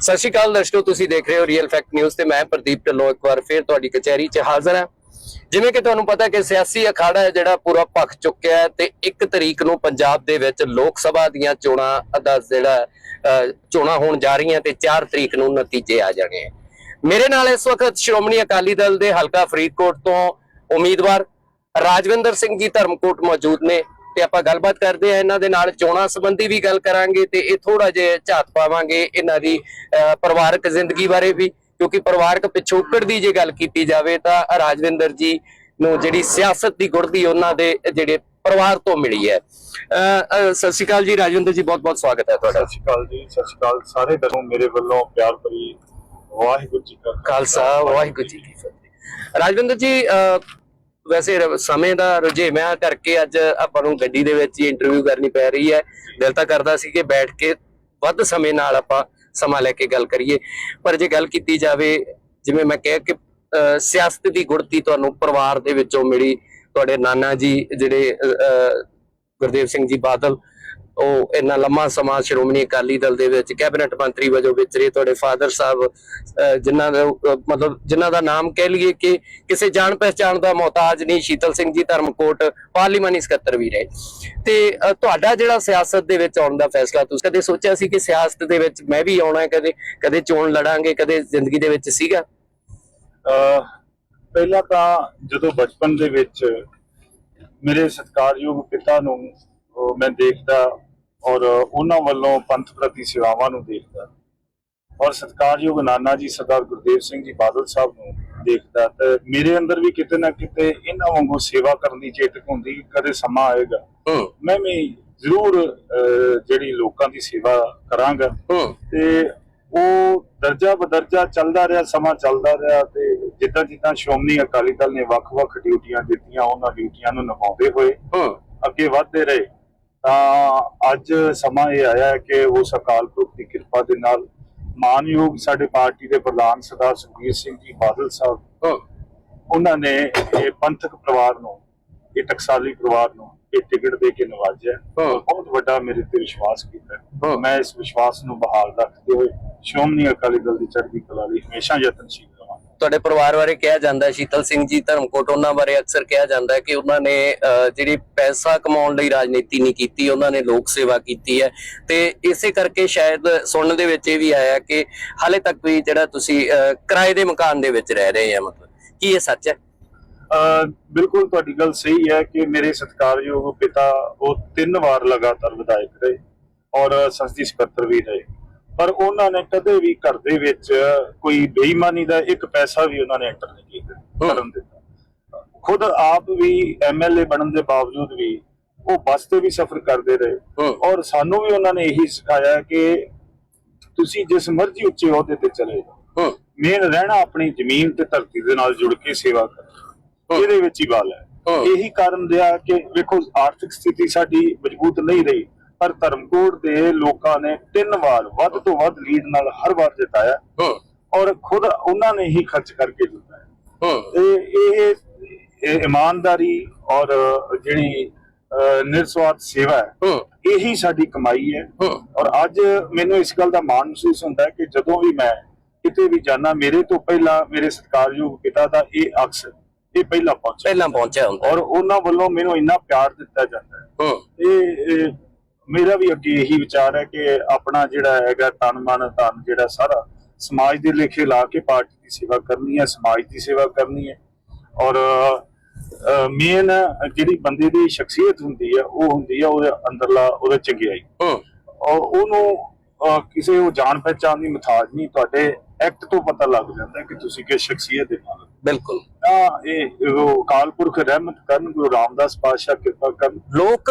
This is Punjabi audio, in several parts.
ਸਤਿ ਸ਼੍ਰੀ ਅਕਾਲ ਦਰਸ਼ਕੋ, ਤੁਸੀਂ ਦੇਖ ਰਹੇ ਹੋ ਰੀਅਲ ਫੈਕਟ ਨਿਊਜ਼ ਤੇ ਮੈਂ ਪ੍ਰਦੀਪ ਢਿੱਲੋਂ ਇੱਕ ਵਾਰ ਫਿਰ ਤੁਹਾਡੀ ਕਚਹਿਰੀ 'ਚ ਹਾਜ਼ਰ ਹਾਂ। ਜਿਵੇਂ ਕਿ ਤੁਹਾਨੂੰ ਪਤਾ ਕਿ ਸਿਆਸੀ ਅਖਾੜਾ ਹੈ ਜਿਹੜਾ ਪੂਰਾ ਭਖ ਚੁੱਕਿਆ ਹੈ ਤੇ 1 ਤਰੀਕ ਨੂੰ ਪੰਜਾਬ ਦੇ ਵਿੱਚ ਲੋਕ ਸਭਾ ਦੀਆਂ ਚੋਣਾਂ ਦਾ ਜਿਹੜਾ ਚੋਣਾਂ ਹੋਣ ਜਾ ਰਹੀਆਂ ਤੇ 4 ਤਰੀਕ ਨੂੰ ਨਤੀਜੇ ਆ ਜਾਣੇ ਹੈ। ਮੇਰੇ ਨਾਲ ਇਸ ਵਕਤ ਸ਼੍ਰੋਮਣੀ ਅਕਾਲੀ ਦਲ ਦੇ ਹਲਕਾ ਫਰੀਦਕੋਟ ਤੋਂ ਉਮੀਦਵਾਰ ਰਾਜਵਿੰਦਰ ਸਿੰਘ ਜੀ ਧਰਮਕੋਟ ਮੌਜੂਦ ਨੇ। ਤੇ ਆਪਾਂ ਗੱਲਬਾਤ ਕਰਦੇ ਆ ਇਹਨਾਂ ਦੇ ਨਾਲ। ਚੋਣਾਂ ਸੰਬੰਧੀ ਵੀ ਗੱਲ ਕਰਾਂਗੇ ਤੇ ਇਹ ਥੋੜਾ ਜਿਹਾ ਝਾਤ ਪਾਵਾਂਗੇ ਇਹਨਾਂ ਦੀ ਪਰਿਵਾਰਕ ਜ਼ਿੰਦਗੀ ਬਾਰੇ ਵੀ। ਕਿਉਂਕਿ ਪਰਿਵਾਰਕ ਪਿਛੋਕੜ ਦੀ ਜੇ ਗੱਲ ਕੀਤੀ ਜਾਵੇ ਤਾਂ ਰਾਜਵਿੰਦਰ ਜੀ ਨੂੰ ਜਿਹੜੀ ਸਿਆਸਤ ਦੀ ਗੁੜਦੀ ਉਹਨਾਂ ਦੇ ਜਿਹੜੇ ਪਰਿਵਾਰ ਤੋਂ ਮਿਲੀ ਹੈ। ਸਤਿ ਸ਼੍ਰੀ ਅਕਾਲ ਜੀ ਰਾਜਵਿੰਦਰ ਜੀ ਬਹੁਤ ਬਹੁਤ ਸਵਾਗਤ ਹੈ ਤੁਹਾਡਾ। ਸਤਿ ਸ਼੍ਰੀ ਅਕਾਲ ਜੀ ਸਤਿ ਸ਼੍ਰੀ ਅਕਾਲ ਸਾਰੇ ਦਰੋਂ ਮੇਰੇ ਵੱਲੋਂ ਪਿਆਰ ਭਰੀ ਵਾਹਿਗੁਰੂ ਜੀ ਕਾ ਖਾਲਸਾ। ਵਾਹਿਗੁਰੂ ਜੀ ਕੀ ਫਤਿਹ। ਰਾਜਵਿੰਦਰ ਜੀ ਵੈਸੇ ਸਮੇਂ ਦਾ ਰੁਝੇਵਿਆਂ ਕਰਕੇ ਅੱਜ ਆਪਾਂ ਨੂੰ ਗੱਡੀ ਦੇ ਵਿੱਚ ਹੀ ਇੰਟਰਵਿਊ ਕਰਨੀ ਪੈ ਰਹੀ ਹੈ। ਦਿਲ ਤਾਂ ਕਰਦਾ ਸੀ ਕਿ ਬੈਠ ਕੇ ਵੱਧ ਸਮੇਂ ਨਾਲ ਆਪਾਂ ਸਮਾਂ ਲੈ ਕੇ ਗੱਲ ਕਰੀਏ। ਪਰ ਜੇ ਗੱਲ ਕੀਤੀ ਜਾਵੇ ਜਿਵੇਂ ਮੈਂ ਕਿਹਾ ਕਿ ਅਹ, ਸਿਆਸਤ ਦੀ ਗੁੜਤੀ ਤੁਹਾਨੂੰ ਪਰਿਵਾਰ ਦੇ ਵਿੱਚੋਂ ਮਿਲੀ। ਤੁਹਾਡੇ ਨਾਨਾ ਜੀ ਜਿਹੜੇ ਅਹ, ਗੁਰਦੇਵ ਸਿੰਘ ਜੀ ਬਾਦਲ ਉਹ ਇੰਨਾ ਲੰਮਾ ਸਮਾਂ ਸ਼੍ਰੋਮਣੀ ਅਕਾਲੀ ਦਲ ਦੇ ਵਿੱਚ, ਕੈਬਨਿਟ ਮੰਤਰੀ ਵਜੋਂ ਵਿਚਰੇ ਤੁਹਾਡੇ ਫਾਦਰ ਸਾਹਿਬ ਜਿਨ੍ਹਾਂ ਦਾ, ਮਤਲਬ ਜਿਨ੍ਹਾਂ ਦਾ ਨਾਮ ਕਹਿ ਲਈਏ ਕਿ ਕਿਸੇ ਜਾਣ ਪਹਿਚਾਣ ਦਾ ਮੁਹਤਾਜ ਨਹੀਂ, ਸ਼ੀਤਲ ਸਿੰਘ ਜੀ, ਧਰਮਕੋਟ, ਪਾਰਲੀਮਾਨੀ ਸਕੱਤਰ ਵੀ ਰਹੇ। ਤੇ ਤੁਹਾਡਾ ਜਿਹੜਾ ਸਿਆਸਤ ਦੇ ਵਿੱਚ ਆਉਣ ਦਾ ਫੈਸਲਾ, ਤੁਸੀਂ ਕਦੇ ਸੋਚਿਆ ਸੀ ਕਿ ਸਿਆਸਤ ਦੇ ਵਿੱਚ ਮੈਂ ਵੀ ਆਉਣਾ, ਕਦੇ ਕਦੇ ਚੋਣ ਲੜਾਂਗੇ, ਕਦੇ ਜ਼ਿੰਦਗੀ ਦੇ ਵਿੱਚ ਸੀਗਾ? ਪਹਿਲਾਂ ਤਾਂ ਜਦੋਂ ਬਚਪਨ ਦੇ ਵਿੱਚ ਮੇਰੇ ਸਤਿਕਾਰਯੋਗ ਪਿਤਾ ਨੂੰ ਮੈਂ ਦੇਖਦਾ ਔਰ ਉਹਨਾਂ ਵੱਲੋਂ ਪੰਥ ਪ੍ਰਤੀ ਸੇਵਾਵਾਂ ਨੂੰ ਦੇਖਦਾ ਔਰ ਸਤਿਕਾਰਯੋਗ ਨਾਨਾ ਜੀ ਸਰਦਾਰ ਗੁਰਦੇਵ ਸਿੰਘ ਜੀ ਬਾਦਲ ਸਾਹਿਬ ਨੂੰ ਦੇਖਦਾ ਤੇ ਮੇਰੇ ਅੰਦਰ ਵੀ ਕਿਤੇ ਨਾ ਕਿਤੇ ਇਹਨਾਂ ਵਾਂਗੂ ਸੇਵਾ ਕਰਨ ਦੀ ਚੇਤਕ ਹੁੰਦੀ ਕਦੇ ਸਮਾਂ ਆਏਗਾ। ਮੈਂ ਵੀ ਜ਼ਰੂਰ ਜਿਹੜੀ ਲੋਕਾਂ ਦੀ ਸੇਵਾ ਕਰਾਂਗਾ। ਤੇ ਉਹ ਦਰਜਾ ਬਦਰਜਾ ਚੱਲਦਾ ਰਿਹਾ ਸਮਾਂ ਚੱਲਦਾ ਰਿਹਾ ਤੇ ਜਿੱਦਾਂ ਜਿੱਦਾਂ ਸ਼੍ਰੋਮਣੀ ਅਕਾਲੀ ਦਲ ਨੇ ਵੱਖ-ਵੱਖ ਡਿਊਟੀਆਂ ਦਿੱਤੀਆਂ ਉਹਨਾਂ ਡਿਊਟੀਆਂ ਨੂੰ ਨਿਭਾਉਂਦੇ ਹੋਏ ਅੱਗੇ ਵਧਦੇ ਰਹੇ। ਤਾਂ ਅੱਜ ਸਮਾਂ ਇਹ ਆਇਆ ਕਿ ਉਸ ਅਕਾਲ ਪੁਰਖ ਦੀ ਕਿਰਪਾ ਦੇ ਨਾਲ ਮਾਨਯੋਗ ਸਾਡੇ ਪਾਰਟੀ ਦੇ ਪ੍ਰਧਾਨ ਸਰਦਾਰ ਸੁਖਬੀਰ ਸਿੰਘ ਜੀ ਬਾਦਲ ਸਾਹਿਬ ਉਹਨਾਂ ਨੇ ਇਹ ਪੰਥਕ ਪਰਿਵਾਰ ਨੂੰ ਇਹ ਟਕਸਾਲੀ ਪਰਿਵਾਰ ਨੂੰ ਇਹ ਟਿਕਟ ਦੇ ਕੇ ਨਵਾਜਿਆ ਬਹੁਤ ਵੱਡਾ ਮੇਰੇ ਤੇ ਵਿਸ਼ਵਾਸ ਕੀਤਾ। ਮੈਂ ਇਸ ਵਿਸ਼ਵਾਸ ਨੂੰ ਬਹਾਲ ਰੱਖਦੇ ਹੋਏ ਸ਼੍ਰੋਮਣੀ ਅਕਾਲੀ ਦਲ ਦੀ ਚੜ੍ਹਦੀ ਕਲਾ ਲਈ ਹਮੇਸ਼ਾ ਯਤਨਸ਼ੀਲ ਤੁਹਾਡੇ ਪਰਿਵਾਰ ਬਾਰੇ ਕਿਹਾ ਜਾਂਦਾ ਹੈ, ਸ਼ੀਤਲ ਸਿੰਘ ਜੀ ਧਰਮਕੋਟ, ਉਹਨਾਂ ਬਾਰੇ ਅਕਸਰ ਕਿਹਾ ਜਾਂਦਾ ਹੈ ਕਿ ਉਹਨਾਂ ਨੇ ਜਿਹੜੀ ਪੈਸਾ ਕਮਾਉਣ ਲਈ ਰਾਜਨੀਤੀ ਨਹੀਂ ਕੀਤੀ, ਉਹਨਾਂ ਨੇ ਲੋਕ ਸੇਵਾ ਕੀਤੀ ਹੈ। ਤੇ ਇਸੇ ਕਰਕੇ ਸ਼ਾਇਦ ਸੁਣਨ ਦੇ ਵਿੱਚ ਇਹ ਵੀ ਆਇਆ ਕਿ ਹਾਲੇ ਤੱਕ ਵੀ ਜਿਹੜਾ ਤੁਸੀਂ ਕਿਰਾਏ ਦੇ ਮਕਾਨ ਦੇ ਵਿੱਚ ਰਹਿ ਰਹੇ ਆ, ਮਤਲਬ, ਕੀ ਇਹ ਸੱਚ ਹੈ? ਬਿਲਕੁਲ ਤੁਹਾਡੀ ਗੱਲ ਸਹੀ ਹੈ ਕਿ ਮੇਰੇ ਸਤਿਕਾਰਯੋਗ ਪਿਤਾ ਉਹ ਤਿੰਨ ਵਾਰ ਲਗਾਤਾਰ ਵਿਧਾਇਕ ਰਹੇ ਔਰ ਸੰਸਦੀ ਸਕੱਤਰ ਵੀ ਰਹੇ। ਪਰ ਉਹਨਾਂ ਨੇ ਕਦੇ ਵੀ ਘਰ ਦੇ ਵਿੱਚ ਕੋਈ ਬੇਈਮਾਨੀ ਦਾ ਇੱਕ ਪੈਸਾ ਵੀ ਉਹਨਾਂ ਨੇ ਐਂਟਰ ਨਹੀਂ ਕੀਤਾ ਕਰਨ ਦਿੱਤਾ। ਖੁਦ ਆਪ ਵੀ ਐਮਐਲਏ ਬਣਨ ਦੇ ਬਾਵਜੂਦ ਵੀ ਉਹ ਬੱਸ ਤੇ ਵੀ ਸਫ਼ਰ ਕਰਦੇ ਰਹੇ। ਔਰ ਸਾਨੂੰ ਵੀ ਉਹਨਾਂ ਨੇ ਇਹੀ ਸਿਖਾਇਆ ਕਿ ਤੁਸੀਂ ਜਿਸ ਮਰਜ਼ੀ ਉੱਚੇ ਅਹੁਦੇ ਤੇ ਚਲੇ ਜਾਓ। ਮੇਨ ਰਹਿਣਾ ਆਪਣੀ ਜ਼ਮੀਨ ਤੇ ਧਰਤੀ ਦੇ ਨਾਲ ਜੁੜ ਕੇ ਸੇਵਾ ਕਰਨਾ। ਇਹਦੇ ਵਿੱਚ ਹੀ ਗੱਲ ਹੈ। ਹਾਂ। ਇਹੀ ਕਾਰਨ ਰਿਹਾ ਕਿ ਵੇਖੋ ਆਰਥਿਕ ਸਥਿਤੀ ਸਾਡੀ ਮਜ਼ਬੂਤ ਨਹੀਂ ਰਹੀ। ਪਰ ਧਰਮਕੋਟ ਦੇ ਲੋਕਾਂ ਨੇ ਤਿੰਨ ਵਾਰ ਵੱਧ ਤੋਂ ਵੱਧ ਲੀਡ ਨਾਲ ਹਰ ਵਾਰ ਜਿਤਾਇਆ। ਔਰ ਖੁਦ ਉਹਨਾਂ ਨੇ ਹੀ ਖਰਚ ਕਰਕੇ ਜਿਤਾਇਆ ਇਹ ਇਹ ਇਮਾਨਦਾਰੀ ਔਰ ਜਿਹੜੀ ਨਿਰਸਵਾਰਥ ਸੇਵਾ ਹੈ ਇਹੀ ਸਾਡੀ ਕਮਾਈ ਹੈ। ਔਰ ਅੱਜ ਮੈਨੂੰ ਇਸ ਗੱਲ ਦਾ ਮਾਣ ਮਹਿਸੂਸ ਹੁੰਦਾ ਹੈ ਕਿ ਜਦੋਂ ਵੀ ਮੈਂ ਕਿਤੇ ਵੀ ਜਾਣਾ ਮੇਰੇ ਤੋਂ ਪਹਿਲਾਂ ਮੇਰੇ ਸਤਿਕਾਰਯੋਗ ਪਿਤਾ ਦਾ ਇਹ ਅਕਸ ਇਹ ਪਹਿਲਾਂ ਪਹੁੰਚੇ ਪਹਿਲਾਂ ਪਹੁੰਚਿਆ ਹੁੰਦਾ ਔਰ ਉਹਨਾਂ ਵੱਲੋਂ ਮੈਨੂੰ ਇੰਨਾ ਪਿਆਰ ਦਿੱਤਾ ਜਾਂਦਾ ਹੈ। ਇਹ ਮੇਰਾ ਵੀ ਅੱਗੇ ਇਹੀ ਵਿਚਾਰ ਹੈ ਕਿ ਆਪਣਾ ਜਿਹੜਾ ਹੈਗਾ ਤਨ ਮਨ ਧਨ ਜਿਹੜਾ ਸਾਰਾ ਸਮਾਜ ਦੇ ਲੇਖੇ ਲਾ ਕੇ ਪਾਰਟੀ ਦੀ ਸੇਵਾ ਕਰਨੀ ਹੈ ਸਮਾਜ ਦੀ ਸੇਵਾ ਕਰਨੀ ਹੈ। ਔਰ ਮੇਨ ਜਿਹੜੀ ਬੰਦੇ ਦੀ ਸ਼ਖਸੀਅਤ ਹੁੰਦੀ ਹੈ ਉਹ ਹੁੰਦੀ ਹੈ ਉਹਦੇ ਅੰਦਰਲਾ ਉਹਦਾ ਚੰਗਿਆਈ। ਔਰ ਉਹਨੂੰ ਕਿਸੇ ਉਹ ਜਾਣ ਪਹਿਚਾਣ ਦੀ ਮਥਾਜ ਨਹੀਂ ਤੁਹਾਡੇ ਐਕਟ ਤੋਂ ਪਤਾ ਲੱਗ ਜਾਂਦਾ ਕਿ ਤੁਸੀਂ ਕਿਸ ਸ਼ਖਸੀਅਤ ਦੇ ਨਾਲ। ਬਿਲਕੁਲ। ਤਾਂ ਇਹ ਕਾਲਪੁਰਖ ਰਹਿਮਤ ਕਰਨ ਗੁਰੂ ਰਾਮਦਾਸ ਪਾਤਸ਼ਾਹ ਕਿਰਪਾ ਕਰਨ। ਲੋਕ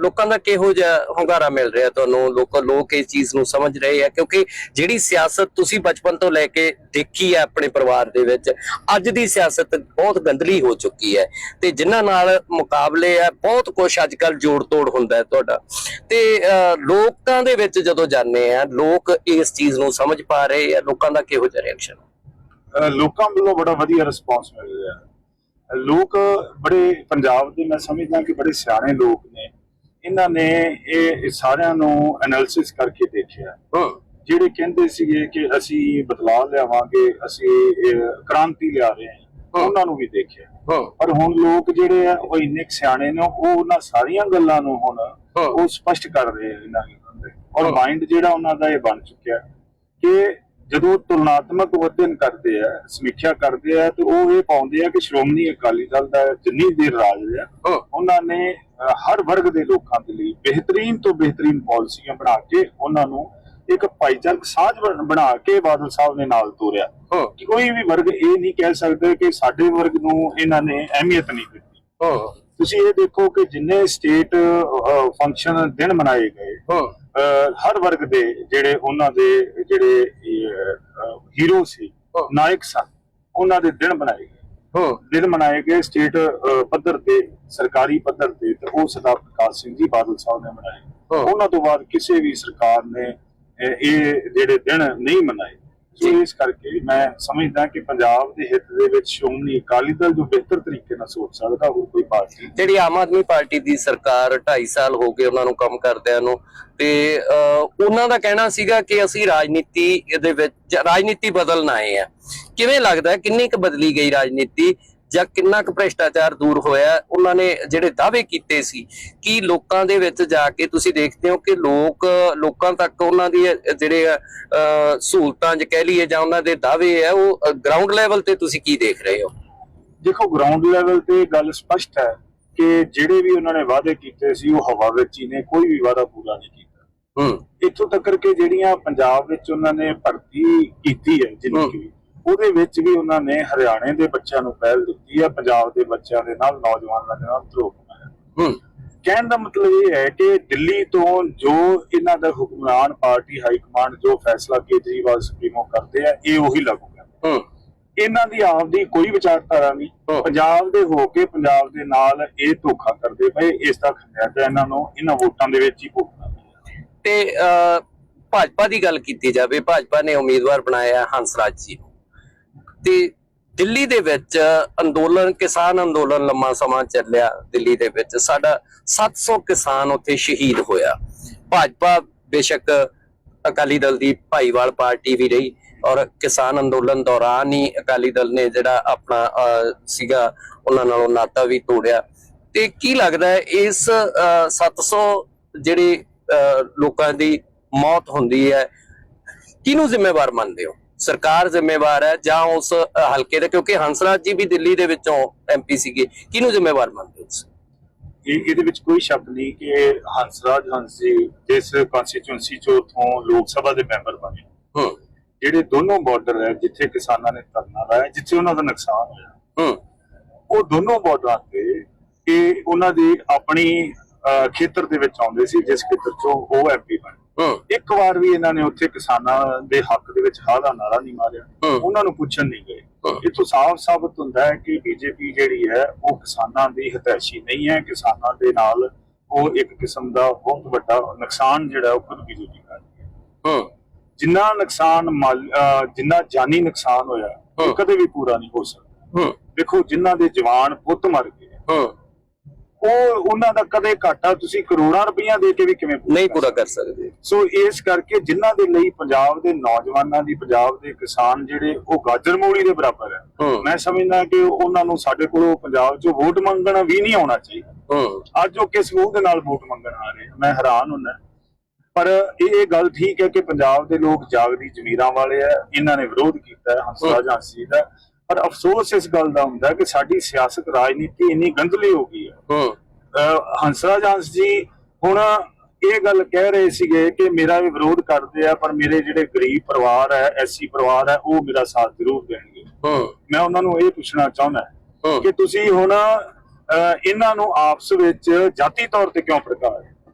ਲੋਕਾਂ ਦਾ ਕਿਹੋ ਜਿਹਾ ਹੁੰਗਾਰਾ ਮਿਲ ਰਿਹਾ ਤੁਹਾਨੂੰ? ਲੋਕ ਲੋਕ ਇਸ ਚੀਜ਼ ਨੂੰ ਸਮਝ ਰਹੇ ਆ ਕਿਉਂਕਿ ਜਿਹੜੀ ਸਿਆਸਤ ਤੁਸੀਂ ਬਚਪਨ ਤੋਂ ਲੈ ਕੇ ਦੇਖੀ ਹੈ ਆਪਣੇ ਪਰਿਵਾਰ ਦੇ ਵਿੱਚ ਅੱਜ ਦੀ ਸਿਆਸਤ ਬਹੁਤ ਗੰਦਲੀ ਹੋ ਚੁੱਕੀ ਹੈ। ਤੇ ਜਿਨ੍ਹਾਂ ਨਾਲ ਮੁਕਾਬਲੇ ਆ ਬਹੁਤ ਕੁਝ ਅੱਜ ਕੱਲ ਜੋੜ ਤੋੜ ਹੁੰਦਾ ਹੈ ਤੁਹਾਡਾ। ਤੇ ਅਹ, ਲੋਕਾਂ ਦੇ ਵਿੱਚ ਜਦੋਂ ਜਾਂਦੇ ਆ ਲੋਕ ਇਸ ਚੀਜ਼ ਨੂੰ ਸਮਝ ਪਾ ਰਹੇ ਆ ਲੋਕਾਂ ਦਾ ਕਿਹੋ ਜਿਹਾ ਰਿਐਕਸ਼ਨ ਲੋਕਾਂ ਵੱਲੋਂ ਬੜਾ ਵਧੀਆ ਰਿਸਪਾਂਸ ਮਿਲ ਰਿਹਾ ਹੈ। ਲੋਕ ਬੜੇ ਪੰਜਾਬ ਦੇ ਮੈਂ ਸਮਝਦਾ ਕਿ ਬੜੇ ਸਿਆਣੇ ਲੋਕ ਨੇ। ਇਹਨਾਂ ਨੇ ਇਹ ਸਾਰਿਆਂ ਨੂੰ ਐਨਾਲਿਸਿਸ ਕਰਕੇ ਦੇਖਿਆ। ਹੂੰ। ਜਿਹੜੇ ਕਹਿੰਦੇ ਸੀਗੇ ਕਿ ਅਸੀਂ ਬਦਲਾਅ ਲਿਆਵਾਂਗੇ ਅਸੀਂ ਕ੍ਰਾਂਤੀ ਲਿਆ ਰਹੇ ਹਾਂ। ਉਹਨਾਂ ਨੂੰ ਵੀ ਦੇਖਿਆ। ਪਰ ਹੁਣ ਲੋਕ ਜਿਹੜੇ ਆ ਉਹ ਇੰਨੇ ਸਿਆਣੇ ਨੇ ਉਹ ਉਹਨਾਂ ਸਾਰੀਆਂ ਗੱਲਾਂ ਨੂੰ ਹੁਣ। ਉਹ ਸਪਸ਼ਟ ਕਰ ਰਹੇ ਇਹਨਾਂ ਦੇ। ਔਰ। ਮਾਈਂਡ ਜਿਹੜਾ ਉਹਨਾਂ ਦਾ ਇਹ ਬਣ ਚੁੱਕਿਆ ਕਿ ਜਦੋਂ ਤੁਲਨਾਤਮਕ ਵਰਤਨ ਕਰਦੇ ਆ ਸਮੀਖਿਆ ਕਰਦੇ ਆ ਤੇ ਉਹ ਇਹ ਪਾਉਂਦੇ ਆ ਕਿ ਸ਼੍ਰੋਮਣੀ ਅਕਾਲੀ ਦਲ ਦਾ ਜਿੰਨੀ ਦੇਰ ਰਾਜ ਰਿਹਾ ਹਾਂ। ਉਹਨਾਂ ਨੇ ਹਰ ਵਰਗ ਦੇ ਲੋਕਾਂ ਦੇ ਲਈ ਬਿਹਤਰੀਨ ਤੋਂ ਬਿਹਤਰੀਨ ਪਾਲਿਸੀਆਂ ਬਣਾ ਕੇ ਉਹਨਾਂ ਨੂੰ ਇੱਕ ਭਾਈਚਾਰਕ ਸਾਂਝ ਬਣ- ਕੇ ਬਾਦਲ ਸਾਹਿਬ ਨੇ ਨਾਲ ਤੋਰਿਆ। ਕਿ ਕੋਈ ਵੀ ਵਰਗ ਇਹ ਨਹੀਂ ਕਹਿ ਸਕਦਾ ਕਿ ਸਾਡੇ ਵਰਗ ਨੂੰ ਇਹਨਾਂ ਨੇ ਅਹਿਮੀਅਤ ਨਹੀਂ ਦਿੱਤੀ। ਤੁਸੀਂ ਇਹ ਦੇਖੋ ਕਿ ਜਿੰਨੇ ਸਟੇਟ ਫੰਕਸ਼ਨ ਦਿਨ ਮਨਾਏ ਗਏ ਹਰ ਵਰਗ ਦੇ ਜਿਹੜੇ ਉਹਨਾਂ ਦੇ ਜਿਹੜੇ ਹੀਰੋ ਸੀ। ਨਾਇਕ ਸਨ ਉਹਨਾਂ ਦੇ ਦਿਨ ਬਣਾਏ ਗਏ ਹਾਂ ਦਿਨ ਮਨਾਏ ਗਏ ਸਟੇਟ ਪੱਧਰ ਤੇ ਸਰਕਾਰੀ ਪੱਧਰ ਤੇ ਤੇ ਉਹ ਸਰਦਾਰ ਪ੍ਰਕਾਸ਼ ਸਿੰਘ ਜੀ ਬਾਦਲ ਸਾਹਿਬ ਨੇ ਮਨਾਏ। ਉਹਨਾਂ ਤੋਂ ਬਾਅਦ ਕਿਸੇ ਵੀ ਸਰਕਾਰ ਨੇ ਇਹ ਜਿਹੜੇ ਦਿਨ ਨਹੀਂ ਮਨਾਏ ਸੋ ਇਸ ਕਰਕੇ ਮੈਂ ਸਮਝਦਾ ਕਿ ਪੰਜਾਬ ਦੇ ਹਿੱਤ ਦੇ ਵਿੱਚ ਸ਼੍ਰੋਮਣੀ ਅਕਾਲੀ ਦਲ ਜੋ ਬਿਹਤਰ ਤਰੀਕੇ ਨਾਲ ਸੋਚ ਸਕਦਾ ਉਹ ਕੋਈ ਪਾਰਟੀ। ਜਿਹੜੀ ਆਮ ਆਦਮੀ ਪਾਰਟੀ ਦੀ ਸਰਕਾਰ 2.5 ਸਾਲ ਹੋ ਗਏ ਉਹਨਾਂ ਨੂੰ ਕੰਮ ਕਰਦਿਆਂ ਨੂੰ ਤੇ ਉਹਨਾਂ ਦਾ ਕਹਿਣਾ ਸੀਗਾ ਕਿ ਅਸੀਂ ਰਾਜਨੀਤੀ ਦੇ ਵਿੱਚ ਰਾਜਨੀਤੀ ਬਦਲਣ ਆਏ ਆ ਕਿਵੇਂ ਲੱਗਦਾ ਕਿੰਨੀ ਕੁ ਬਦਲੀ ਗਈ ਰਾਜਨੀਤੀ? ਜਾਂ ਕਿੰਨਾ ਕੁ ਭ੍ਰਿਸ਼ਟਾਚਾਰ ਦੂਰ ਹੋਇਆ ਉਹਨਾਂ ਨੇ ਜਿਹੜੇ ਦਾਅਵੇ ਕੀਤੇ ਸੀ ਕਿ ਲੋਕਾਂ ਦੇ ਵਿੱਚ ਜਾ ਕੇ ਤੁਸੀਂ ਦੇਖਦੇ ਹੋ ਕਿ ਲੋਕ ਲੋਕਾਂ ਤੱਕ ਉਹਨਾਂ ਦੀ ਜਿਹੜੇ ਸਹੂਲਤਾਂ ਜੇ ਕਹਿ ਲਈਏ ਜਾਂ ਉਹਨਾਂ ਦੇ ਦਾਅਵੇ ਆ ਉਹ ਗਰਾਊਂਡ ਲੈਵਲ ਤੇ ਤੁਸੀਂ ਕੀ ਦੇਖ ਰਹੇ ਹੋ? ਦੇਖੋ ਗਰਾਊਂਡ ਲੈਵਲ ਤੇ ਗੱਲ ਸਪਸ਼ਟ ਹੈ ਕਿ ਜਿਹੜੇ ਵੀ ਉਹਨਾਂ ਨੇ ਵਾਅਦੇ ਕੀਤੇ ਸੀ ਉਹ ਹਵਾ ਵਿੱਚ ਹੀ ਨੇ ਕੋਈ ਵੀ ਵਾਅਦਾ ਪੂਰਾ ਨਹੀਂ ਕੀਤਾ। ਹੂੰ। ਇੱਥੋਂ ਤੱਕ ਕਿ ਜਿਹੜੀਆਂ ਪੰਜਾਬ ਵਿੱਚ ਉਹਨਾਂ ਨੇ ਭਰਤੀ ਕੀਤੀ ਹੈ ਜਿੰਨੀ। ਕੁ ਉਹਦੇ ਵਿੱਚ ਵੀ ਉਹਨਾਂ ਨੇ ਹਰਿਆਣੇ ਦੇ ਬੱਚਿਆਂ ਨੂੰ ਪਹਿਲ ਦਿੱਤੀ ਹੈ ਪੰਜਾਬ ਦੇ ਬੱਚਿਆਂ ਦੇ ਨਾਲ ਨੌਜਵਾਨਾਂ ਦੇ ਨਾਲ ਧਰੋਹ ਹੂੰ। ਕਹਿਣ ਦਾ ਮਤਲਬ ਇਹ ਹੈ ਕਿ ਦਿੱਲੀ ਤੋਂ ਜੋ ਇਹਨਾਂ ਦਾ ਹੁਕਮਰਾਨ ਪਾਰਟੀ ਹਾਈ ਕਮਾਂਡ ਜੋ ਫੈਸਲਾ ਕੇਜਰੀਵਾਲ ਸੁਪਰੀਮੋ ਕਰਦੇ ਆ ਇਹ ਉਹੀ ਲਾਗੂ ਕਰਦੇ ਹੂੰ। ਇਹਨਾਂ ਦੀ ਆਪਦੀ ਕੋਈ ਵਿਚਾਰਧਾਰਾ ਨਹੀਂ। ਪੰਜਾਬ ਦੇ ਹੋ ਕੇ ਪੰਜਾਬ ਦੇ ਨਾਲ ਇਹ ਧੋਖਾ ਕਰਦੇ ਪਏ ਇਸ ਦਾ ਖੰਡਿਆ ਇਹਨਾਂ ਨੂੰ ਇਹਨਾਂ ਵੋਟਾਂ ਦੇ ਵਿੱਚ ਹੀ ਭੁਗਤਣਾ। ਤੇ ਭਾਜਪਾ ਦੀ ਗੱਲ ਕੀਤੀ ਜਾਵੇ ਭਾਜਪਾ ਨੇ ਉਮੀਦਵਾਰ ਬਣਾਇਆ ਹੰਸਰਾਜ ਜੀ ਨੂੰ। ਤੇ ਦਿੱਲੀ ਦੇ ਵਿੱਚ ਅੰਦੋਲਨ ਕਿਸਾਨ ਅੰਦੋਲਨ ਲੰਮਾ ਸਮਾਂ ਚੱਲਿਆ ਦਿੱਲੀ ਦੇ ਵਿੱਚ। ਸਾਡਾ 700 ਕਿਸਾਨ ਉੱਥੇ ਸ਼ਹੀਦ ਹੋਇਆ। ਭਾਜਪਾ ਬੇਸ਼ੱਕ ਅਕਾਲੀ ਦਲ ਦੀ ਭਾਈਵਾਲ ਪਾਰਟੀ ਵੀ ਰਹੀ ਔਰ ਕਿਸਾਨ ਅੰਦੋਲਨ ਦੌਰਾਨ ਹੀ ਅਕਾਲੀ ਦਲ ਨੇ ਜਿਹੜਾ ਆਪਣਾ ਸੀਗਾ ਉਹਨਾਂ ਨਾਲੋਂ ਨਾਤਾ ਵੀ ਤੋੜਿਆ। ਤੇ ਕੀ ਲੱਗਦਾ ਹੈ ਇਸ ਅਹ, 700 ਜਿਹੜੇ ਅਹ, ਲੋਕਾਂ ਦੀ ਮੌਤ ਹੁੰਦੀ ਹੈ ਕਿਹਨੂੰ ਜ਼ਿੰਮੇਵਾਰ ਮੰਨਦੇ ਹੋ? ਸਰਕਾਰ ਜ਼ਿੰਮੇਵਾਰ ਹੈ ਜਾਂ ਉਸ ਹਲਕੇ ਦੇ? ਕਿਉਂਕਿ ਹੰਸਰਾਜ ਜੀ ਵੀ ਦਿੱਲੀ ਦੇ ਵਿੱਚੋਂ ਐਮਪੀ ਸੀਗੇ। ਕਿਹਨੂੰ ਜ਼ਿੰਮੇਵਾਰ ਮੰਨਦੇ ਹੋ ਤੁਸੀਂ? ਇਹ ਇਹਦੇ ਵਿੱਚ ਕੋਈ ਸ਼ੱਕ ਨਹੀਂ ਕਿ ਹੰਸਰਾਜ ਹੰਸ ਜੀ ਜਿਸ ਕਨਸਟੀਚੁਐਂਸੀ ਚੋਂ ਉਥੋਂ ਲੋਕ ਸਭਾ ਦੇ ਮੈਂਬਰ ਬਣੇ। ਹੂੰ। ਜਿਹੜੇ ਦੋਨੋਂ ਬਾਰਡਰ ਹੈ ਜਿੱਥੇ ਕਿਸਾਨਾਂ ਨੇ ਧਰਨਾ ਲਾਇਆ ਜਿੱਥੇ ਉਹਨਾਂ ਦਾ ਨੁਕਸਾਨ ਹੋਇਆ। ਹੂੰ। ਉਹ ਦੋਨੋਂ ਬਾਰਡਰਾਂ ਤੇ ਇਹ ਉਹਨਾਂ ਦੀ ਆਪਣੀ ਖੇਤਰ ਦੇ ਵਿੱਚ ਆਉਂਦੇ ਸੀ ਜਿਸ ਖੇਤਰ ਚੋਂ ਉਹ ਐਮਪੀ ਬਣੇ। ਇੱਕ ਵਾਰ ਵੀ ਇਹਨਾਂ ਨੇ ਉੱਥੇ ਕਿਸਾਨਾਂ ਦੇ ਹੱਕ ਦੇ ਵਿੱਚ ਹਾਂ ਦਾ ਨਾਰਾ ਨਹੀਂ ਮਾਰਿਆ। ਉਹਨਾਂ ਨੂੰ ਪੁੱਛਣ ਨਹੀਂ ਗਏ। ਇਹ ਤੋਂ ਸਾਫ਼ ਸਾਬਤ ਹੁੰਦਾ ਹੈ ਕਿ ਬੀਜੇਪੀ ਜਿਹੜੀ ਹੈ ਉਹ ਕਿਸਾਨਾਂ ਦੀ ਹਿਤੈਸ਼ੀ ਨਹੀਂ ਹੈ। ਕਿਸਾਨਾਂ ਦੇ ਨਾਲ ਉਹ ਇੱਕ ਕਿਸਮ ਦਾ ਬਹੁਤ ਵੱਡਾ ਨੁਕਸਾਨ ਜਿਹੜਾ ਉਹ ਖੁਦ ਬੀਜੇਪੀ ਕਰ ਰਹੀ ਹੈ। ਹੂੰ। ਜਿੰਨਾ ਨੁਕਸਾਨ ਜਿੰਨਾ ਜਾਨੀ ਨੁਕਸਾਨ ਹੋਇਆ ਉਹ। ਕਦੇ ਵੀ ਪੂਰਾ ਨਹੀਂ ਹੋ ਸਕਦਾ। ਹੂੰ। ਦੇਖੋ ਜਿਨ੍ਹਾਂ ਦੇ ਜਵਾਨ ਪੁੱਤ ਮਰ ਗਏ ਹੂੰ। ਉਹ ਉਹਨਾਂ ਦਾ ਕਦੇ ਘਾਟਾ ਤੁਸੀਂ ਕਰੋੜਾਂ ਰੁਪਈਆ ਦੇ ਕੇ ਵੀ ਕਿਵੇਂ ਨਹੀਂ ਪੂਰਾ ਕਰ ਸਕਦੇ? ਸੋ ਇਸ ਕਰਕੇ ਜਿਨ੍ਹਾਂ ਦੇ ਲਈ ਪੰਜਾਬ ਦੇ ਨੌਜਵਾਨਾਂ ਦੀ ਪੰਜਾਬ ਦੇ ਕਿਸਾਨ ਜਿਹੜੇ ਉਹ ਗਾਜਰ ਮੂਲੀ ਦੇ ਬਰਾਬਰ ਹੈ। ਮੈਂ ਸਮਝਦਾ ਕਿ ਉਹਨਾਂ ਨੂੰ ਸਾਡੇ ਕੋਲੋਂ ਪੰਜਾਬ 'ਚੋਂ ਵੋਟ ਮੰਗਣਾ ਵੀ ਨਹੀਂ ਆਉਣਾ ਚਾਹੀਦਾ। ਅੱਜ ਉਹ ਕਿਸ ਮੂੰਹ ਦੇ ਨਾਲ ਵੋਟ ਮੰਗਣ ਆ ਰਹੇ ਮੈਂ ਹੈਰਾਨ ਹੁੰਦਾ ਪਰ ਇਹ ਇਹ ਗੱਲ ਠੀਕ ਹੈ ਕਿ ਪੰਜਾਬ ਦੇ ਲੋਕ ਜਾਗਦੀ ਜ਼ਮੀਰਾਂ ਵਾਲੇ ਆ। ਇਹਨਾਂ ਨੇ ਵਿਰੋਧ ਕੀਤਾ ਹੰਸਰਾਜ ਹੰਸੀ ਦਾ। ਪਰ ਅਫਸੋਸ ਇਸ ਗੱਲ ਦਾ ਹੁੰਦਾ ਕਿ ਸਾਡੀ ਸਿਆਸਤ ਰਾਜਨੀਤੀ ਇੰਨੀ ਗੰਦਲੀ ਹੋ ਗਈ ਹੈ। ਹੂੰ। ਹੰਸਰਾਜ ਹੰਸ ਜੀ ਹੁਣ ਇਹ ਗੱਲ ਕਹਿ ਰਹੇ ਸੀਗੇ ਕਿ ਮੇਰਾ ਵੀ ਵਿਰੋਧ ਕਰਦੇ ਆ ਪਰ ਮੇਰੇ ਜਿਹੜੇ ਗਰੀਬ ਪਰਿਵਾਰ ਹੈ ਐਸੀ ਪਰਿਵਾਰ ਹੈ ਉਹ ਮੇਰਾ ਸਾਥ ਜ਼ਰੂਰ ਦੇਣਗੇ। ਹੂੰ। ਮੈਂ ਉਹਨਾਂ ਨੂੰ ਇਹ ਪੁੱਛਣਾ ਚਾਹੁੰਦਾ ਕਿ ਤੁਸੀਂ ਹੁਣ ਇਹਨਾਂ ਨੂੰ ਆਪਸ ਵਿੱਚ ਜਾਤੀ ਤੌਰ ਤੇ ਕਿਉਂ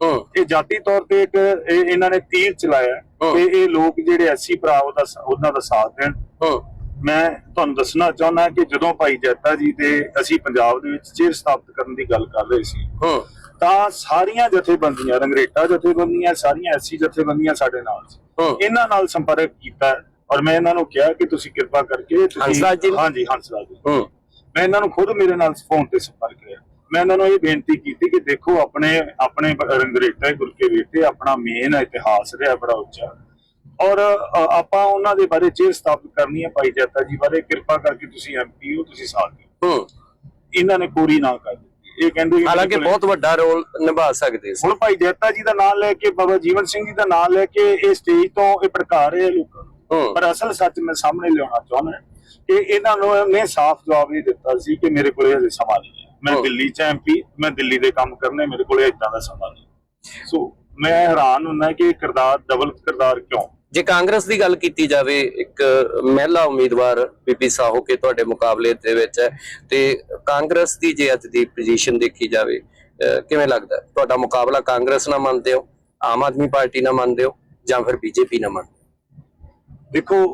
ਹੂੰ। ਇਹ ਜਾਤੀ ਤੌਰ ਤੇ ਇੱਕ ਇਹ- ਇਹਨਾਂ ਨੇ ਤੀਰ ਚਲਾਇਆ। ਕਿ ਇਹ ਲੋਕ ਜਿਹੜੇ ਐਸੀ ਭਰਾ ਉਹਦਾ ਉਹਨਾਂ ਦਾ ਸਾਥ ਦੇਣ। ਹੂੰ। ਮੈਂ ਤੁਹਾਨੂੰ ਦੱਸਣਾ ਚਾਹੁੰਦਾ ਕਿ ਜਦੋਂ ਭਾਈ ਜੱਤਾ ਜੀ ਤੇ ਅਸੀਂ ਪੰਜਾਬ ਦੇ ਵਿੱਚ ਚੇਅਰ ਸਥਾਪਿਤ ਕਰਨ ਦੀ ਗੱਲ ਕਰ ਰਹੇ ਸੀ ਹੂੰ। ਤਾਂ ਸਾਰੀਆਂ ਜਥੇਬੰਦੀਆਂ ਰੰਗਰੇਟਾ ਜਥੇਬੰਦੀਆਂ ਸਾਰੀਆਂ ਐਸੀ ਜਥੇਬੰਦੀਆਂ ਸਾਡੇ ਨਾਲ ਸੀ। ਇਹਨਾਂ ਨਾਲ ਸੰਪਰਕ ਕੀਤਾ ਔਰ ਮੈਂ ਇਹਨਾਂ ਨੂੰ ਕਿਹਾ ਕਿ ਤੁਸੀਂ ਕਿਰਪਾ ਕਰਕੇ ਤੁਸੀਂ? ਹਾਂਜੀ ਹੰਸਰਾਜ ਜੀ। ਹੂੰ। ਮੈਂ ਇਹਨਾਂ ਨੂੰ ਖੁਦ ਮੇਰੇ ਨਾਲ ਫੋਨ ਤੇ ਸੰਪਰਕ ਕਰਿਆ। ਮੈਂ ਇਹਨਾਂ ਨੂੰ ਇਹ ਬੇਨਤੀ ਕੀਤੀ ਕਿ ਦੇਖੋ ਆਪਣੇ ਆਪਣੇ ਰੰਗਰੇਟਾ ਗੁਰਕੇ ਬੇਟੇ ਆਪਣਾ ਮੇਨ ਇਤਿਹਾਸ ਰਿਹਾ ਬੜਾ ਉੱਚਾ। ਔਰ ਆਪਾਂ ਉਹਨਾਂ ਦੇ ਬਾਰੇ ਚੇਅਰ ਸਥਾਪਿਤ ਕਰਨੀ ਹੈ ਭਾਈ ਜੱਤਾ ਜੀ ਬਾਰੇ। ਕਿਰਪਾ ਕਰਕੇ ਤੁਸੀਂ ਐਮਪੀ ਹੋ ਤੁਸੀਂ ਸਾਥ ਦਿਓ। ਹੂੰ। ਇਹਨਾਂ ਨੇ ਕੋਰੀ ਨਾ ਕਰ ਦਿੱਤੀ। ਇਹ ਕਹਿੰਦੇ ਹਾਲਾਂਕਿ ਬਹੁਤ ਵੱਡਾ ਰੋਲ ਨਿਭਾ ਸਕਦੇ ਸੀ। ਹੁਣ ਭਾਈ ਜੱਤਾ ਜੀ ਦਾ ਨਾਮ ਲੈ ਕੇ ਬਾਬਾ ਜੀਵਨ ਸਿੰਘ ਜੀ ਦਾ ਨਾਮ ਲੈ ਕੇ ਇਹ ਸਟੇਜ ਤੋਂ ਇਹ ਭੜਕਾ ਰਹੇ ਲੋਕਾਂ ਨੂੰ। ਪਰ ਅਸਲ ਸੱਚ ਮੈਂ ਸਾਹਮਣੇ ਲਿਆਉਣਾ ਚਾਹੁੰਦਾ ਕਿ ਇਹਨਾਂ ਨੂੰ ਨੇ ਸਾਫ਼ ਜਵਾਬ ਇਹ ਦਿੱਤਾ ਸੀ ਕਿ ਮੇਰੇ ਕੋਲੇ ਹਜੇ ਸਮਾਂ ਨਹੀਂ ਹੈ। ਮੈਂ। ਦਿੱਲੀ ਚ ਐਮਪੀ ਮੈਂ ਦਿੱਲੀ ਦੇ ਕੰਮ ਕਰਨੇ ਮੇਰੇ ਕੋਲੇ ਇਦਾਂ ਦਾ ਸਮਾਂ ਨਹੀਂ। ਸੋ ਮੈਂ ਹੈਰਾਨ ਹੁੰਦਾ ਕਿ ਇਹ ਕਿਰਦਾਰ ਡਬਲ ਕਿਰਦਾਰ ਕਿਉਂ? ਜੇ ਕਾਂਗਰਸ ਦੀ ਗੱਲ ਕੀਤੀ ਜਾਵੇ ਇੱਕ ਮਹਿਲਾ ਉਮੀਦਵਾਰ ਬੀਬੀ ਸਾਹੋ ਕੇ ਤੁਹਾਡੇ ਮੁਕਾਬਲੇ ਦੇ ਵਿੱਚ ਹੈ ਤੇ ਕਾਂਗਰਸ ਦੀ ਜੇ ਅੱਜ ਦੀ ਪੋਜੀਸ਼ਨ ਦੇਖੀ ਜਾਵੇ ਕਿਵੇਂ ਲੱਗਦਾ? ਤੁਹਾਡਾ ਮੁਕਾਬਲਾ ਕਾਂਗਰਸ ਨਾਲ ਮੰਨਦੇ ਹੋ ਆਮ ਆਦਮੀ ਪਾਰਟੀ ਨਾਲ ਮੰਨਦੇ ਹੋ ਜਾਂ ਫਿਰ ਬੀਜੇਪੀ ਨਾਲ ਮੰਨਦੇ ਦੇਖੋ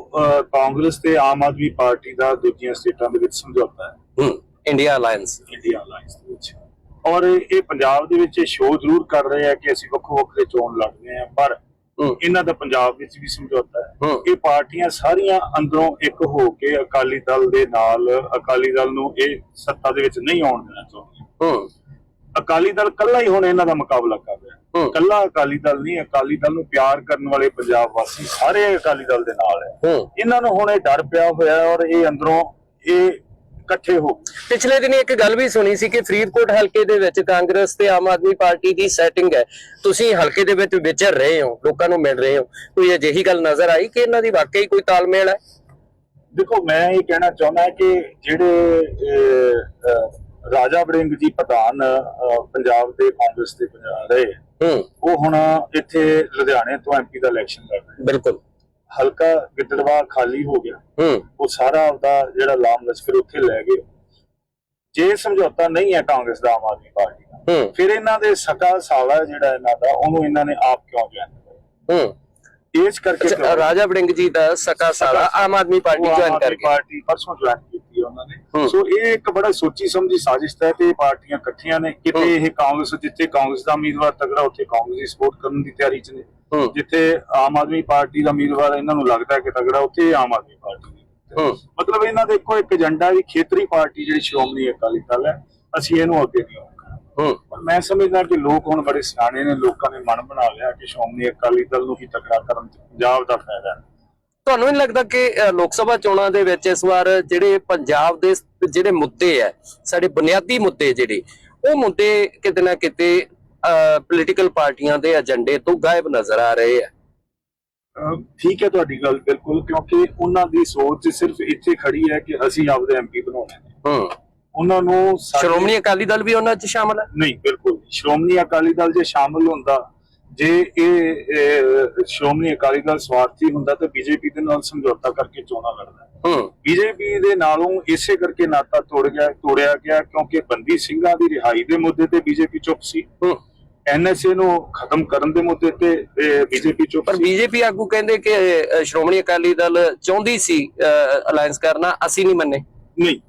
ਕਾਂਗਰਸ ਤੇ ਆਮ ਆਦਮੀ ਪਾਰਟੀ ਦਾ ਦੂਜੀਆਂ ਸਟੇਟਾਂ ਦੇ ਵਿੱਚ ਸਮਝੌਤਾ ਹੈ। ਹੋ ਇੰਡੀਆ ਅਲਾਈਅੰਸ ਇੰਡੀਆ ਅਲਾਈਅੰਸ ਦੇ ਵਿੱਚ। ਔਰ ਇਹ ਪੰਜਾਬ ਦੇ ਵਿੱਚ ਸ਼ੋਅ ਜ਼ਰੂਰ ਕਰ ਰਹੇ ਆ ਕਿ ਅਸੀਂ ਵੱਖੋ ਵੱਖਰੇ ਚੋਣ ਲੜਦੇ ਆ ਪਰ ਇਹਨਾਂ ਦਾ ਪੰਜਾਬ ਵਿੱਚ ਵੀ ਸਮਝੌਤਾ ਹੈ। ਇਹ ਪਾਰਟੀਆਂ ਸਾਰੀਆਂ ਅੰਦਰੋਂ ਇੱਕ ਹੋ ਕੇ ਅਕਾਲੀ ਦਲ ਦੇ ਨਾਲ ਅਕਾਲੀ ਦਲ ਨੂੰ ਇਹ ਸੱਤਾ ਦੇ ਵਿੱਚ ਨਹੀਂ ਆਉਣ ਦੇਣਾ ਚਾਹੁੰਦੀਆਂ ਅਕਾਲੀ ਦਲ ਕੱਲਾ ਹੀ ਹੁਣ ਇਹਨਾਂ ਦਾ ਮੁਕਾਬਲਾ ਕਰ ਰਿਹਾ। ਕੱਲਾ ਅਕਾਲੀ ਦਲ ਨਹੀਂ ਅਕਾਲੀ ਦਲ ਨੂੰ ਪਿਆਰ ਕਰਨ ਵਾਲੇ ਪੰਜਾਬ ਵਾਸੀ ਸਾਰੇ ਅਕਾਲੀ ਦਲ ਦੇ ਨਾਲ ਹੈ। ਇਹਨਾਂ ਨੂੰ ਹੁਣ ਇਹ ਡਰ ਪਿਆ ਹੋਇਆ ਔਰ ਇਹ ਅੰਦਰੋਂ ਇਹ ਇਕੱਠੇ ਹੋ। ਪਿਛਲੇ ਦਿਨੀ ਇੱਕ ਗੱਲ ਵੀ ਸੁਣੀ ਸੀ ਕਿ ਫਰੀਦਕੋਟ ਹਲਕੇ ਦੇ ਵਿੱਚ ਕਾਂਗਰਸ ਤੇ ਆਮ ਆਦਮੀ ਪਾਰਟੀ ਦੀ ਸੈਟਿੰਗ ਹੈ। ਤੁਸੀਂ ਹਲਕੇ ਦੇ ਵਿੱਚ ਵਿਚਰ ਰਹੇ ਹੋ ਲੋਕਾਂ ਨੂੰ ਮਿਲ ਰਹੇ ਹੋ। ਕੋਈ ਅਜਿਹੀ ਗੱਲ ਨਜ਼ਰ ਆਈ ਕਿ ਇਹਨਾਂ ਦੀ ਵਾਕਈ ਕੋਈ ਤਾਲਮੇਲ ਹੈ? ਦੇਖੋ ਮੈਂ ਇਹ ਕਹਿਣਾ ਚਾਹੁੰਦਾ ਕਿ ਜਿਹੜੇ ਰਾਜਾ ਵੜਿੰਗ ਜੀ ਪ੍ਰਧਾਨ ਪੰਜਾਬ ਦੇ ਕਾਂਗਰਸ ਦੇ ਪੰਜਾਬ ਰਹੇ ਉਹ ਹੁਣ ਇੱਥੇ ਲੁਧਿਆਣੇ ਤੋਂ ਐਮਪੀ ਦਾ ਇਲੈਕਸ਼ਨ ਲੜ ਰਹੇ ਬਿਲਕੁਲ। ਹਲਕਾ ਗਿੱਦੜਵਾ ਖਾਲੀ ਹੋ ਗਿਆ। ਹੂੰ। ਉਹ ਸਾਰਾ ਆਪਦਾ ਜਿਹੜਾ ਲਾਮ ਲਸ਼ਕਰ ਉੱਥੇ ਲੈ ਗਏ। ਜੇ ਸਮਝੌਤਾ ਨਹੀਂ ਹੈ ਕਾਂਗਰਸ ਦਾ ਆਮ ਆਦਮੀ ਪਾਰਟੀ ਦਾ ਹੂੰ। ਫਿਰ ਇਹਨਾਂ ਦੇ ਸਕਾ ਸਾਲਾ ਜਿਹੜਾ ਇਹਨਾਂ ਦਾ ਉਹਨੂੰ ਇਹਨਾਂ ਨੇ ਆਪ ਕਿਉਂ ਜੁਆਇਨ ਹੂੰ। ਇਸ ਕਰਕੇ ਅੱਛਾ, ਰਾਜਾ ਵੜਿੰਗ ਜੀ ਦਾ ਸਕਾ ਸਾਲਾ ਆਮ ਆਦਮੀ ਪਾਰਟੀ ਉਹ ਆਮ ਜੁਆਇਨ ਆਦਮੀ ਕਰ ਪਾਰਟੀ ਪਰਸੋਂ ਜੁਆਇਨ ਕੀਤੀ ਹੈ ਉਹਨਾਂ ਹੂੰ। ਨੇ ਸੋ ਇਹ ਇੱਕ ਬੜਾ ਸੋਚੀ ਸਮਝੀ ਸਾਜ਼ਿਸ਼ ਹੈ ਤੇ ਇਹ ਪਾਰਟੀਆਂ ਇਕੱਠੀਆਂ ਨੇ। ਹੂੰ। ਕਿਤੇ ਇਹ ਕਾਂਗਰਸ ਜਿੱਥੇ ਕਾਂਗਰਸ ਦਾ ਉਮੀਦਵਾਰ ਤਗੜਾ ਉੱਥੇ ਕਾਂਗਰਸ ਦੀ ਸਪੋਰਟ ਕਰਨ ਦੀ ਤਿਆਰੀ 'ਚ ਨੇ। ਜਿੱਥੇ ਆਮ ਆਦਮੀ ਪਾਰਟੀ ਦਾ ਉਮੀਦਵਾਰ ਇਹਨਾਂ ਨੂੰ ਲੱਗਦਾ ਕਿ ਤਗੜਾ ਉੱਥੇ ਆਮ ਆਦਮੀ ਪਾਰਟੀ ਮਤਲਬ ਇਹਨਾਂ ਦੇ ਇੱਕੋ ਇੱਕ ਏਜੰਡਾ ਵੀ ਖੇਤਰੀ ਪਾਰਟੀ ਜਿਹੜੀ ਸ਼੍ਰੋਮਣੀ ਅਕਾਲੀ ਦਲ ਹੈ ਅਸੀਂ ਇਹਨੂੰ ਅੱਗੇ ਨਹੀਂ ਪਰ ਮੈਂ ਸਮਝਦਾ ਕਿ ਲੋਕ ਹੁਣ ਬੜੇ ਸਿਆਣੇ ਨੇ ਲੋਕਾਂ ਨੇ ਮਨ ਬਣਾ ਲਿਆ ਕਿ ਸ਼੍ਰੋਮਣੀ ਅਕਾਲੀ ਦਲ ਨੂੰ ਹੀ ਤਕੜਾ ਕਰਨ 'ਚ ਪੰਜਾਬ ਦਾ ਫਾਇਦਾ ਹੈ। ਤੁਹਾਨੂੰ ਨਹੀਂ ਲੱਗਦਾ ਕਿ ਲੋਕ ਸਭਾ ਚੋਣਾਂ ਦੇ ਵਿੱਚ ਇਸ ਵਾਰ ਜਿਹੜੇ ਪੰਜਾਬ ਦੇ ਜਿਹੜੇ ਮੁੱਦੇ ਆ ਸਾਡੇ ਬੁਨਿਆਦੀ ਮੁੱਦੇ ਜਿਹੜੇ ਉਹ ਮੁੱਦੇ ਕਿਤੇ ਨਾ ਕਿਤੇ ਪੋਲੀਟੀਕਲ ਪਾਰਟੀਆਂ ਦੇ ਏਜੰਡੇ ਤੋਂ ਗਾਇਬ ਨਜ਼ਰ ਆ ਰਹੇ ਆ। ਠੀਕ ਹੈ ਤੁਹਾਡੀ ਗੱਲ ਬਿਲਕੁਲ ਕਿਉਂਕਿ ਉਹਨਾਂ ਦੀ ਸੋਚ ਸਿਰਫ ਇੱਥੇ ਖੜੀ ਹੈ ਕਿ ਅਸੀਂ ਆਪਦੇ ਐਮਪੀ ਬਣਾਉਣੇ ਨੇ ਹੂੰ। ਉਹਨਾਂ ਨੂੰ ਸ਼੍ਰੋਮਣੀ ਅਕਾਲੀ ਦਲ ਵੀ ਉਹਨਾਂ 'ਚ ਸ਼ਾਮਲ ਹੈ? ਨਹੀਂ ਬਿਲਕੁਲ। ਸ਼੍ਰੋਮਣੀ ਅਕਾਲੀ ਦਲ ਜੇ ਸ਼ਾਮਲ ਹੁੰਦਾ ਜੇ ਇਹ ਸ਼੍ਰੋਮਣੀ ਅਕਾਲੀ ਦਲ ਸਵਾਰਥੀ ਹੁੰਦਾ ਤਾਂ ਬੀਜੇਪੀ ਦੇ ਨਾਲ ਸਮਝੌਤਾ ਕਰਕੇ ਚੋਣਾਂ ਲੜਦਾ ਹੂੰ। ਬੀਜੇਪੀ ਦੇ ਨਾਲੋਂ ਇਸੇ ਕਰਕੇ ਨਾਤਾ ਤੋੜ ਗਿਆ ਤੋੜਿਆ ਗਿਆ ਕਿਉਂਕਿ ਬੰਦੀ ਸਿੰਘਾਂ ਦੀ ਰਿਹਾਈ ਦੇ ਮੁੱਦੇ ਤੇ ਬੀਜੇਪੀ ਚੁੱਪ ਸੀ। ਹੂੰ। ਐਨਐਸਏ ਨੂੰ ਖਤਮ ਕਰਨ ਦੇ ਮੁੱਦੇ ਤੇ ਬੀਜੇਪੀ ਚੁੱਪ ਪਰ ਬੀਜੇਪੀ ਆਗੂ ਕਹਿੰਦੇ ਕਿ ਸ਼੍ਰੋਮਣੀ ਅਕਾਲੀ ਦਲ ਚਾਹੁੰਦੀ ਸੀ ਅਲਾਈਅੰਸ ਕਰਨਾ ਅਸੀਂ ਨਹੀਂ ਮੰਨੇ। ਨਹੀਂ।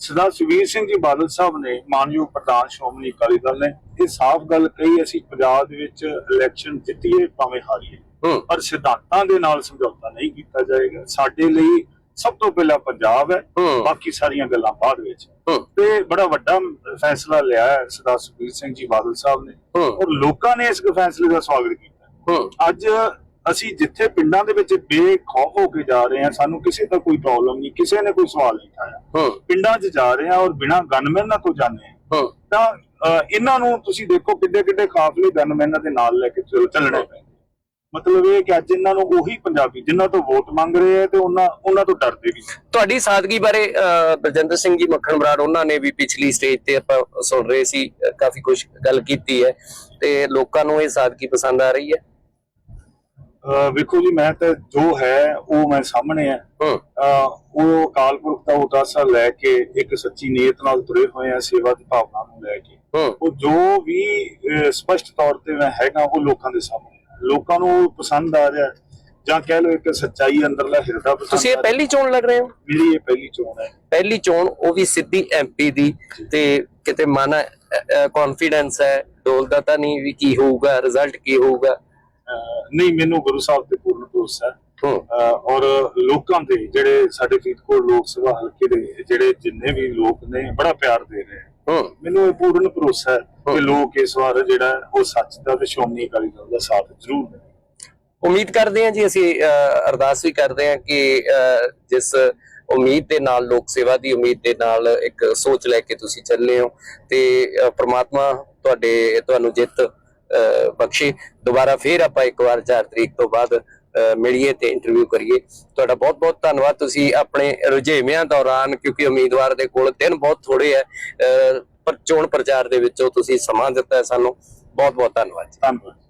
ਸਰਦਾਰ ਸੁਖਬੀਰ ਸਿੰਘ ਜੀ ਬਾਦਲ ਸਾਹਿਬ ਨੇ ਮਾਨਯੋਗ ਪ੍ਰਧਾਨ ਸ਼੍ਰੋਮਣੀ ਅਕਾਲੀ ਦਲ ਨੇ ਇਹ ਸਾਫ਼ ਗੱਲ ਕਹੀ ਅਸੀਂ ਪੰਜਾਬ ਦੇ ਵਿੱਚ ਇਲੈਕਸ਼ਨ ਜਿੱਤੀਏ ਭਾਵੇਂ ਹਾਰੀਏ। ਪਰ ਸਿਧਾਂਤਾਂ ਦੇ ਨਾਲ ਸਮਝੌਤਾ ਨਹੀਂ ਕੀਤਾ ਜਾਏਗਾ। ਸਾਡੇ ਲਈ ਸਭ ਤੋਂ ਪਹਿਲਾਂ ਪੰਜਾਬ ਹੈ ਬਾਕੀ ਸਾਰੀਆਂ ਗੱਲਾਂ ਬਾਅਦ ਵਿੱਚ। ਤੇ ਬੜਾ ਵੱਡਾ ਫੈਸਲਾ ਲਿਆ ਹੈ ਸਰਦਾਰ ਸੁਖਬੀਰ ਸਿੰਘ ਜੀ ਬਾਦਲ ਸਾਹਿਬ ਨੇ। ਔਰ ਲੋਕਾਂ ਨੇ ਇਸ ਫੈਸਲੇ ਦਾ ਸਵਾਗਤ ਕੀਤਾ। ਅੱਜ ਅਸੀਂ ਜਿੱਥੇ ਪਿੰਡਾਂ ਦੇ ਵਿੱਚ ਬੇਖੌਫ ਹੋ ਕੇ ਜਾ ਰਹੇ ਹਾਂ ਸਾਨੂੰ ਕਿਸੇ ਦਾ ਕੋਈ ਪ੍ਰੋਬਲਮ ਨਹੀਂ ਕਿਸੇ ਨੇ ਕੋਈ ਸਵਾਲ ਨਹੀਂ ਉਠਾਇਆ। ਪਿੰਡਾਂ 'ਚ ਜਾ ਰਹੇ ਹਾਂ ਔਰ ਬਿਨਾਂ ਗਨਮੈਨਾਂ ਤੋਂ ਜਾਂਦੇ ਹਾਂ। ਤਾਂ ਇਹਨਾਂ ਨੂੰ ਤੁਸੀਂ ਦੇਖੋ ਕਿੱਡੇ ਕਿੱਡੇ ਕਾਫਲੇ ਗਨਮੈਨਾਂ ਦੇ ਨਾਲ ਲੈ ਕੇ ਚੱਲ- ਚੱਲਣੇ ਪੈਂਦੇ ਮਤਲਬ ਇਹ ਕਿ ਅੱਜ ਇਹਨਾਂ ਨੂੰ ਉਹੀ ਪੰਜਾਬੀ ਜਿਨ੍ਹਾਂ ਤੋਂ ਵੋਟ ਮੰਗ ਰਹੇ ਆ ਤੇ ਉਹਨਾਂ ਉਹਨਾਂ ਤੋਂ ਡਰਦੇ ਵੀ। ਤੁਹਾਡੀ ਸਾਦਗੀ ਬਾਰੇ ਅ, ਬਲਜਿੰਦਰ ਸਿੰਘ ਜੀ ਮੱਖਣ ਬਰਾੜ ਉਹਨਾਂ ਨੇ ਵੀ ਪਿਛਲੀ ਸਟੇਜ ਤੇ ਆਪਾਂ ਸੁਣ ਰਹੇ ਸੀ ਕਾਫੀ ਕੁਝ ਗੱਲ ਕੀਤੀ ਹੈ ਤੇ ਲੋਕਾਂ ਨੂੰ ਇਹ ਸਾਦਗੀ ਪਸੰਦ ਆ ਰਹੀ ਹੈ? ਵੇਖੋ ਜੀ ਮੈਂ ਤਾਂ ਜੋ ਹੈ ਉਹ ਮੈਂ ਸਾਹਮਣੇ ਹੈ। ਅਹ, ਉਹ ਅਕਾਲ ਪੁਰਖ ਦਾ ਉਦਾਸਾ ਲੈ ਕੇ ਇੱਕ ਸੱਚੀ ਨੀਅਤ ਨਾਲ ਤੁਰੇ ਹੋਏ ਆ ਸੇਵਾ ਦੀ ਭਾਵਨਾ ਨੂੰ ਲੈ ਕੇ। ਉਹ ਜੋ ਵੀ ਸਪਸ਼ਟ ਤੌਰ ਤੇ ਮੈਂ ਹੈਗਾ ਉਹ ਲੋਕਾਂ ਦੇ ਸਾਹਮਣੇ। ਲੋਕਾਂ ਨੂੰ ਪਸੰਦ ਆ ਰਿਹਾ। ਜਾਂ ਕਹਿ ਲਓ ਇੱਕ ਸੱਚਾਈ ਅੰਦਰਲਾ ਹਿਰਦਾ ਪਸੰਦ ਤੁਸੀਂ ਇਹ ਆ ਰਿਹਾ। ਪਹਿਲੀ ਚੋਣ ਲੜ ਰਹੇ ਹੋ ਮੇਰੀ ਇਹ ਪਹਿਲੀ ਚੋਣ ਹੈ ਪਹਿਲੀ ਚੋਣ ਉਹ ਵੀ ਸਿੱਧੀ ਐਮਪੀ ਦੀ ਤੇ ਕਿਤੇ ਮਨ ਕੌਨਫੀਡੈਂਸ ਹੈ ਡੋਲਦਾ ਤਾਂ ਨਹੀਂ ਵੀ ਕੀ ਹੋਊਗਾ ਰਿਜ਼ਲਟ ਕੀ ਹੋਊਗਾ ਅਹ, ਨਹੀਂ ਮੈਨੂੰ ਗੁਰੂ ਸਾਹਿਬ ਤੇ ਪੂਰਨ ਭਰੋਸਾ ਹੈ ਹੂੰ ਅਹ, ਔਰ ਲੋਕਾਂ ਦੇ ਜਿਹੜੇ ਸਾਡੇ ਫਰੀਦਕੋਟ ਲੋਕ ਸਭਾ ਹਲਕੇ ਦੇ ਜਿਹੜੇ ਜਿੰਨੇ ਵੀ ਲੋਕ ਨੇ ਬੜਾ ਪਿਆਰ ਦੇ ਰਹੇ ਹੈ। ਮੈਨੂੰ ਇਹ ਪੂਰਨ ਭਰੋਸਾ ਹੈ ਕਿ ਲੋਕ ਇਸ ਵਾਰ ਜਿਹੜਾ ਉਹ ਸੱਚ ਦਾ ਤੇ ਸ਼੍ਰੋਮਣੀ ਅਕਾਲੀ ਦਲ ਦਾ ਸਾਥ ਜ਼ਰੂਰ ਦੇਣਗੇ ਉਮੀਦ ਕਰਦੇ ਹਾਂ ਜੀ ਅਸੀਂ ਅਰਦਾਸ ਵੀ ਕਰਦੇ ਹਾਂ ਕਿ ਜਿਸ ਉਮੀਦ ਦੇ ਨਾਲ ਲੋਕ ਸੇਵਾ ਦੀ ਉਮੀਦ ਦੇ ਨਾਲ ਇੱਕ ਸੋਚ ਲੈ ਕੇ ਤੁਸੀਂ ਚੱਲੇ ਹੋ ਤੇ ਪ੍ਰਮਾਤਮਾ ਤੁਹਾਡੇ ਤੁਹਾਨੂੰ ਜਿੱਤ ਬਖਸ਼ੇ। ਦੁਬਾਰਾ ਫੇਰ ਆਪਾਂ ਇੱਕ ਵਾਰ 4 ਤਰੀਕ ਤੋਂ ਬਾਅਦ ਮਿਲੀਏ ਤੇ ਇੰਟਰਵਿਊ ਕਰੀਏ। ਤੁਹਾਡਾ ਬਹੁਤ ਬਹੁਤ ਧੰਨਵਾਦ। ਤੁਸੀਂ ਆਪਣੇ ਰੁਝੇਵਿਆਂ ਦੌਰਾਨ ਕਿਉਂਕਿ ਉਮੀਦਵਾਰ ਦੇ ਕੋਲ ਦਿਨ ਬਹੁਤ ਥੋੜੇ ਹੈ ਅਹ, ਪਰ ਚੋਣ ਪ੍ਰਚਾਰ ਦੇ ਵਿੱਚੋਂ ਤੁਸੀਂ ਸਮਾਂ ਦਿੱਤਾ ਸਾਨੂੰ। ਬਹੁਤ ਬਹੁਤ ਧੰਨਵਾਦ ਧੰਨਵਾਦ।